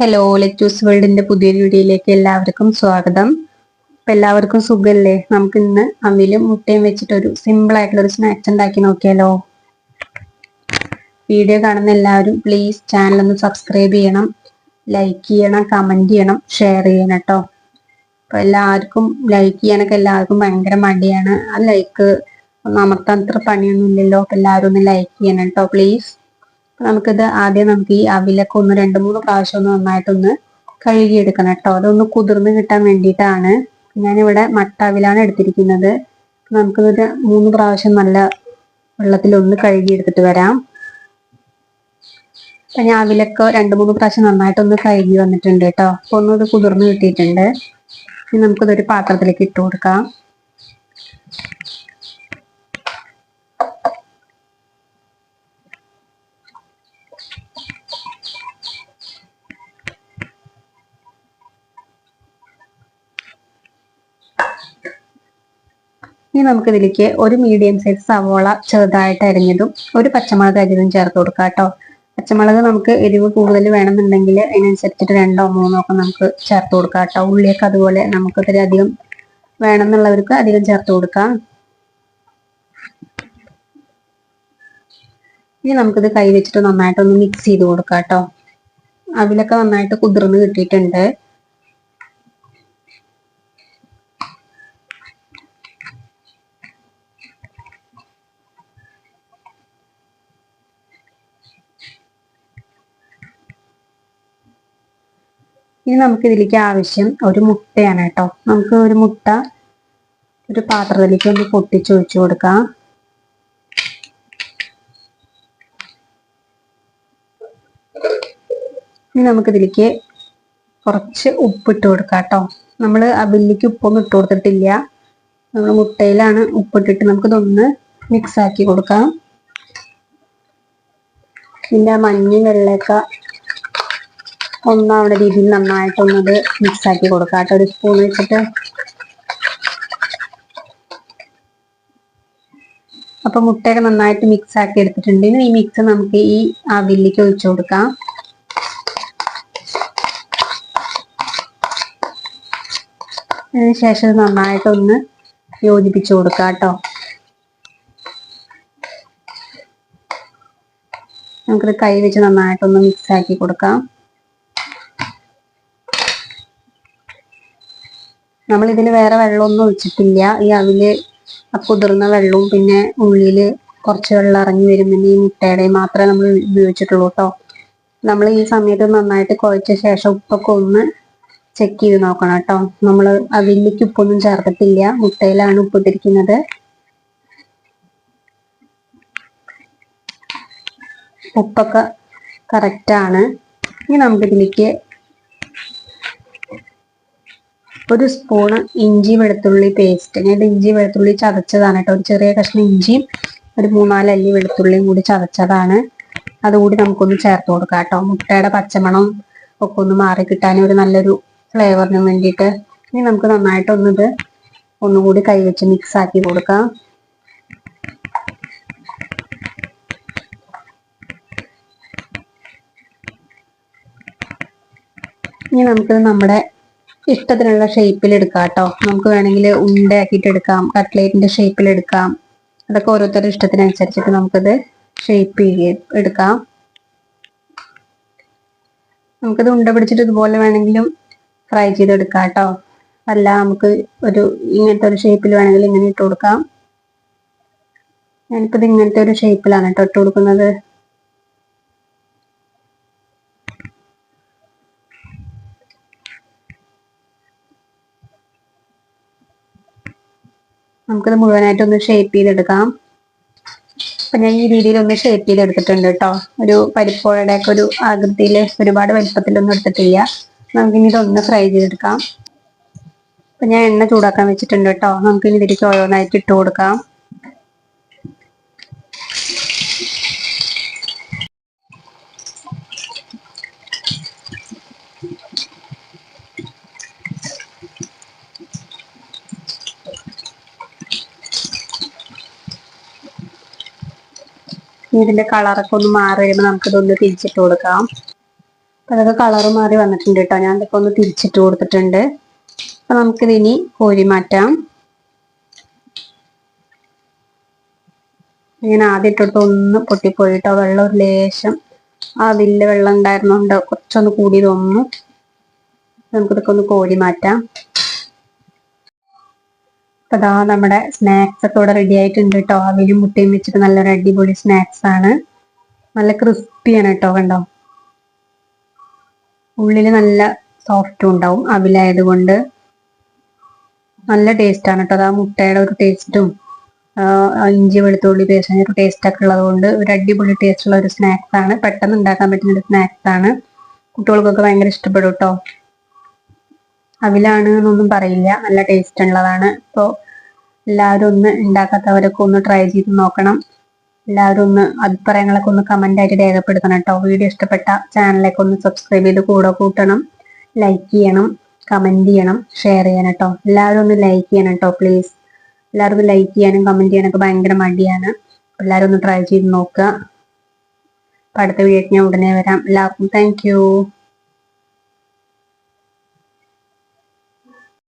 Hello lettuce വേൾഡിന്റെ പുതിയൊരു വീഡിയോയിലേക്ക് എല്ലാവർക്കും സ്വാഗതം. അപ്പൊ എല്ലാവർക്കും സുഖല്ലേ? നമുക്ക് ഇന്ന് അവിലും മുട്ടയും വെച്ചിട്ട് ഒരു സിമ്പിൾ ആയിട്ടുള്ള ഒരു സ്നാക്സ് ഉണ്ടാക്കി നോക്കിയാലോ? വീഡിയോ കാണുന്ന എല്ലാവരും പ്ലീസ് ചാനൽ ഒന്ന് സബ്സ്ക്രൈബ് ചെയ്യണം ലൈക്ക് ചെയ്യണം കമന്റ് ചെയ്യണം ഷെയർ ചെയ്യണം കേട്ടോ. അപ്പൊ എല്ലാവർക്കും ലൈക്ക് ചെയ്യാനൊക്കെ എല്ലാവർക്കും ഭയങ്കര മടിയാണ്. ആ ലൈക്ക് അമർത്താൻ അത്ര പണിയൊന്നും ഇല്ലല്ലോ. അപ്പൊ എല്ലാവരും ഒന്ന് ലൈക്ക് ചെയ്യണം കേട്ടോ പ്ലീസ് നമുക്കിത് ആദ്യം നമുക്ക് ഈ അവിലൊക്കെ ഒന്ന് രണ്ട് മൂന്ന് പ്രാവശ്യം ഒന്ന് നന്നായിട്ടൊന്ന് കഴുകിയെടുക്കണം കേട്ടോ. അതൊന്ന് കുതിർന്ന് കിട്ടാൻ വേണ്ടിയിട്ടാണ് ഞാനിവിടെ മട്ട അവിലാണ് എടുത്തിരിക്കുന്നത്. നമുക്കിത് മൂന്ന് പ്രാവശ്യം നല്ല വെള്ളത്തിൽ ഒന്ന് കഴുകിയെടുത്തിട്ട് വരാം. അപ്പൊ ഞാൻ അവിലൊക്കെ രണ്ട് മൂന്ന് പ്രാവശ്യം നന്നായിട്ടൊന്ന് കഴുകി വന്നിട്ടുണ്ട് കേട്ടോ. അപ്പൊ ഒന്ന് ഇത് കുതിർന്ന് കിട്ടിയിട്ടുണ്ട്. ഇനി നമുക്കിതൊരു പാത്രത്തിലേക്ക് ഇട്ട് കൊടുക്കാം. ഇനി നമുക്ക് ഇതിലേക്ക് ഒരു മീഡിയം സൈസ് സവോള ചെറുതായിട്ട് അരിഞ്ഞതും ഒരു പച്ചമുളക് അരിഞ്ഞതും ചേർത്ത് കൊടുക്കാം കേട്ടോ. പച്ചമുളക് നമുക്ക് എരിവ് കൂടുതൽ വേണമെന്നുണ്ടെങ്കിൽ അതിനനുസരിച്ചിട്ട് രണ്ടോ മൂന്നോ ഒക്കെ നമുക്ക് ചേർത്ത് കൊടുക്കാം കേട്ടോ. ഉള്ളിയൊക്കെ അതുപോലെ നമുക്ക് ഇത്ര അധികം വേണമെന്നുള്ളവർക്ക് അധികം ചേർത്ത് കൊടുക്കാം. ഇനി നമുക്കിത് കൈ വെച്ചിട്ട് നന്നായിട്ടൊന്ന് മിക്സ് ചെയ്ത് കൊടുക്കാം കേട്ടോ. അവിലൊക്കെ നന്നായിട്ട് കുതിർന്ന് കിട്ടിയിട്ടുണ്ട്. ഇനി നമുക്ക് ഇതിലേക്ക് ആവശ്യം ഒരു മുട്ടയാണ് കേട്ടോ. നമുക്ക് ഒരു മുട്ട ഒരു പാത്രത്തിലേക്ക് ഒന്ന് പൊട്ടിച്ചൊഴിച്ചു കൊടുക്കാം. ഇനി നമുക്ക് ഇതിലേക്ക് കുറച്ച് ഉപ്പിട്ട് കൊടുക്കാം കേട്ടോ. നമ്മൾ ആ ബില്ലിക്ക് ഉപ്പൊന്നും ഇട്ട് കൊടുത്തിട്ടില്ല. നമ്മൾ മുട്ടയിലാണ് ഉപ്പിട്ടിട്ട് നമുക്കിതൊന്ന് മിക്സ് ആക്കി കൊടുക്കാം. പിന്നെ മഞ്ഞ വെള്ളയൊക്കെ ഒന്നാവുന്ന രീതിയിൽ നന്നായിട്ടൊന്നത് മിക്സ് ആക്കി കൊടുക്കാം. കേട്ടോ ഒരു സ്പൂൺ വെച്ചിട്ട്. അപ്പൊ മുട്ടയൊക്കെ നന്നായിട്ട് മിക്സ് ആക്കി എടുത്തിട്ടുണ്ട്. ഇനി ഈ മിക്സ് നമുക്ക് ഈ ആവിലേക്ക് ഒഴിച്ചു കൊടുക്കാം. അതിനുശേഷം നന്നായിട്ടൊന്ന് യോജിപ്പിച്ചു കൊടുക്കാം കേട്ടോ. നമുക്കിത് കൈ വെച്ച് നന്നായിട്ടൊന്ന് മിക്സ് ആക്കി കൊടുക്കാം. നമ്മൾ ഇതിൽ വേറെ വെള്ളമൊന്നും ഒഴിച്ചിട്ടില്ല. ഈ അവിൽ കുതിർന്ന വെള്ളവും പിന്നെ ഉള്ളിൽ കുറച്ച് വെള്ളം ഇറങ്ങി വരും പിന്നെ ഈ മുട്ടയുടെ മാത്രമേ നമ്മൾ ഉപയോഗിച്ചിട്ടുള്ളൂ കേട്ടോ. നമ്മൾ ഈ സമയത്ത് നന്നായിട്ട് കുഴച്ച ശേഷം ഉപ്പൊക്കെ ഒന്ന് ചെക്ക് ചെയ്ത് നോക്കണം കേട്ടോ. നമ്മൾ അവിലേക്ക് ഉപ്പൊന്നും ചേർത്തിട്ടില്ല. മുട്ടയിലാണ് ഉപ്പിട്ടിരിക്കുന്നത് ഉപ്പൊക്കെ കറക്റ്റാണ് ഇനി നമുക്കിതിലേക്ക് ഒരു സ്പൂണ് ഇഞ്ചി വെളുത്തുള്ളി പേസ്റ്റ് ഞാൻ ഇഞ്ചി വെളുത്തുള്ളി ചതച്ചതാണ് കേട്ടോ. ഒരു ചെറിയ കഷ്ണം ഇഞ്ചിയും ഒരു മൂന്നാൽ അല്ലി വെളുത്തുള്ളിയും കൂടി ചതച്ചതാണ്. അതുകൂടി നമുക്കൊന്ന് ചേർത്ത് കൊടുക്കാം കേട്ടോ. മുട്ടയുടെ പച്ചമണം ഒക്കെ ഒന്ന് മാറി കിട്ടാനും ഒരു നല്ലൊരു ഫ്ലേവറിന് വേണ്ടിയിട്ട്. ഇനി നമുക്ക് നന്നായിട്ടൊന്നിത് ഒന്നുകൂടി കൈവച്ച് മിക്സ് ആക്കി കൊടുക്കാം. ഇനി നമുക്ക് നമ്മുടെ ഇഷ്ടത്തിനുള്ള ഷേപ്പിൽ എടുക്കാം കേട്ടോ നമുക്ക് വേണമെങ്കിൽ ഉണ്ടയാക്കിയിട്ട് എടുക്കാം കട്ട്ലേറ്റിന്റെ ഷേപ്പിൽ എടുക്കാം. അതൊക്കെ ഓരോരുത്തരുടെ ഇഷ്ടത്തിനനുസരിച്ചിട്ട് നമുക്കത് ഷേപ്പ് എടുക്കാം. നമുക്കത് ഉണ്ട പിടിച്ചിട്ട് ഇതുപോലെ വേണമെങ്കിലും ഫ്രൈ ചെയ്തെടുക്കാം കേട്ടോ അല്ല നമുക്ക് ഒരു ഇങ്ങനത്തെ ഒരു ഷേപ്പിൽ വേണമെങ്കിൽ ഇങ്ങനെ ഇട്ട് കൊടുക്കാം. ഞാനിപ്പോൾ ഇത് ഇങ്ങനത്തെ ഒരു ഷേപ്പിലാണ് കേട്ടോ ഇട്ട് കൊടുക്കുന്നത്. നമുക്കത് മുഴുവനായിട്ട് ഒന്ന് ഷേപ്പ് ചെയ്തെടുക്കാം. അപ്പൊ ഞാൻ ഈ രീതിയിൽ ഒന്ന് ഷേപ്പ് ചെയ്തെടുത്തിട്ടുണ്ട് കേട്ടോ ഒരു പരിപ്പോഴയുടെ ഒക്കെ ഒരു ആകൃതിയിൽ ഒരുപാട് വലിപ്പത്തിലൊന്നും എടുത്തിട്ടില്ല. നമുക്കിനി ഇതൊന്ന് ഫ്രൈ ചെയ്തെടുക്കാം. അപ്പൊ ഞാൻ എണ്ണ ചൂടാക്കാൻ വെച്ചിട്ടുണ്ട് കേട്ടോ നമുക്കിനി ഇതിലേക്ക് ഓരോന്നായിട്ട് ഇട്ട് കൊടുക്കാം. ഇതിന്റെ കളറൊക്കെ ഒന്ന് മാറി വരുമ്പോൾ നമുക്കിതൊന്ന് തിരിച്ചിട്ട് കൊടുക്കാം. അപ്പൊ അതൊക്കെ കളർ മാറി വന്നിട്ടുണ്ട് കേട്ടോ ഞാൻ ഇതൊക്കെ ഒന്ന് തിരിച്ചിട്ട് കൊടുത്തിട്ടുണ്ട്. അപ്പൊ നമുക്കിത് ഇനി കോരി മാറ്റാം. ഇങ്ങനെ ആദ്യം ഇട്ടിട്ട് ഒന്ന് പൊട്ടിപ്പോയിട്ടോ വെള്ളം ഒരു ലേശം ആ വില്ല് വെള്ളം ഉണ്ടായിരുന്നുണ്ട് കുറച്ചൊന്ന് കൂടി തോന്നുന്നു നമുക്കിതൊക്കെ ഒന്ന് കോരി മാറ്റാം. അപ്പൊ നമ്മുടെ സ്നാക്സ് ഒക്കെ ഇവിടെ റെഡി ആയിട്ടുണ്ട് കേട്ടോ അവിലും മുട്ടയും വെച്ചിട്ട് നല്ലൊരു അടിപൊളി സ്നാക്സ് ആണ്. നല്ല ക്രിസ്പിയാണ് കേട്ടോ കണ്ടോ? ഉള്ളിൽ നല്ല സോഫ്റ്റും ഉണ്ടാവും അവിലായതുകൊണ്ട്. നല്ല ടേസ്റ്റ് ആണ് കേട്ടോ അത് ആ മുട്ടയുടെ ഒരു ടേസ്റ്റും ഇഞ്ചി വെളുത്തുള്ളി പേസ്റ്റ് ഒരു ടേസ്റ്റ് ഒക്കെ ഉള്ളതുകൊണ്ട് ഒരു അടിപൊളി ടേസ്റ്റ് ഉള്ള ഒരു സ്നാക്സ് ആണ്. പെട്ടെന്ന് ഉണ്ടാക്കാൻ പറ്റുന്ന ഒരു സ്നാക്സ് ആണ്. കുട്ടികൾക്കൊക്കെ ഭയങ്കര ഇഷ്ടപ്പെടും കേട്ടോ അവിലാണ് എന്നൊന്നും പറയില്ല. നല്ല ടേസ്റ്റ് ഉള്ളതാണ്. ഇപ്പോ എല്ലാവരും ഒന്ന് ഉണ്ടാക്കാത്തവരൊക്കെ ഒന്ന് ട്രൈ ചെയ്ത് നോക്കണം. എല്ലാവരും ഒന്ന് അഭിപ്രായങ്ങളൊക്കെ ഒന്ന് കമന്റ് ആയിട്ട് രേഖപ്പെടുത്തണം കേട്ടോ. വീഡിയോ ഇഷ്ടപ്പെട്ട ചാനലിലേക്ക് ഒന്ന് സബ്സ്ക്രൈബ് ചെയ്ത് കൂടെ കൂട്ടണം. ലൈക്ക് ചെയ്യണം കമന്റ് ചെയ്യണം ഷെയർ ചെയ്യണം കേട്ടോ. എല്ലാവരും ഒന്ന് ലൈക്ക് ചെയ്യണം കേട്ടോ പ്ലീസ് എല്ലാവർക്കും ലൈക്ക് ചെയ്യാനും കമന്റ് ചെയ്യാനൊക്കെ ഭയങ്കര മടിയാണ്. എല്ലാവരും ഒന്ന് ട്രൈ ചെയ്ത് നോക്കുക. അടുത്ത വീഡിയോ ഞാൻ ഉടനെ വരാം. എല്ലാവർക്കും താങ്ക്